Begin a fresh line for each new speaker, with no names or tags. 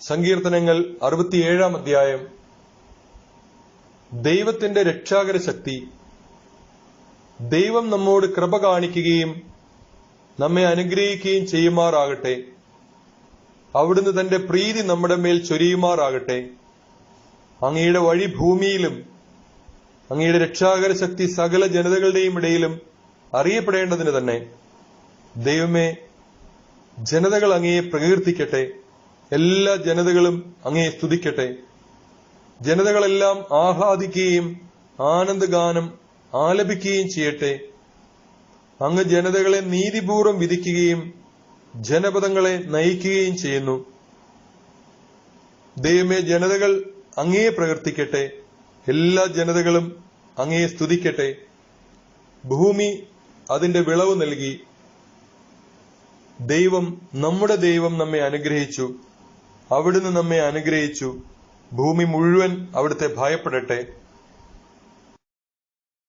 സങ്കീർത്തനങ്ങൾ അറുപത്തിയേഴാം അധ്യായം. ദൈവത്തിന്റെ രക്ഷാകര ശക്തി ദൈവം നമ്മോട് കൃപ കാണിക്കുകയും നമ്മെ അനുഗ്രഹിക്കുകയും ചെയ്യുമാറാകട്ടെ. അവിടുന്ന് തന്റെ പ്രീതി നമ്മുടെ മേൽ ചൊരിയുമാറാകട്ടെ. അങ്ങയുടെ വഴി ഭൂമിയിലും അങ്ങയുടെ രക്ഷാകര ശക്തി സകല ജനതകളുടെയും ഇടയിലും അറിയപ്പെടേണ്ടതിന് തന്നെ ദൈവമേ ജനതകൾ അങ്ങയെ പ്രകീർത്തിക്കട്ടെ. എല്ലാ ജനതകളും അങ്ങയെ സ്തുതിക്കട്ടെ. ജനതകളെല്ലാം ആഹ്ലാദിക്കുകയും ആനന്ദഗാനം ആലപിക്കുകയും ചെയ്യട്ടെ. അങ്ങ് ജനതകളെ നീതിപൂർവം വിധിക്കുകയും ജനപദങ്ങളെ നയിക്കുകയും ചെയ്യുന്നു. ദൈവമേ ജനതകൾ അങ്ങയെ പ്രവർത്തിക്കട്ടെ. എല്ലാ ജനതകളും അങ്ങയെ സ്തുതിക്കട്ടെ. ഭൂമി അതിന്റെ വിളവ് നൽകി. ദൈവം നമ്മുടെ ദൈവം നമ്മെ അനുഗ്രഹിച്ചു. അവിടുന്ന് നമ്മെ അനുഗ്രഹിച്ചു. ഭൂമി മുഴുവൻ അവിടുത്തെ ഭയപ്പെടട്ടെ.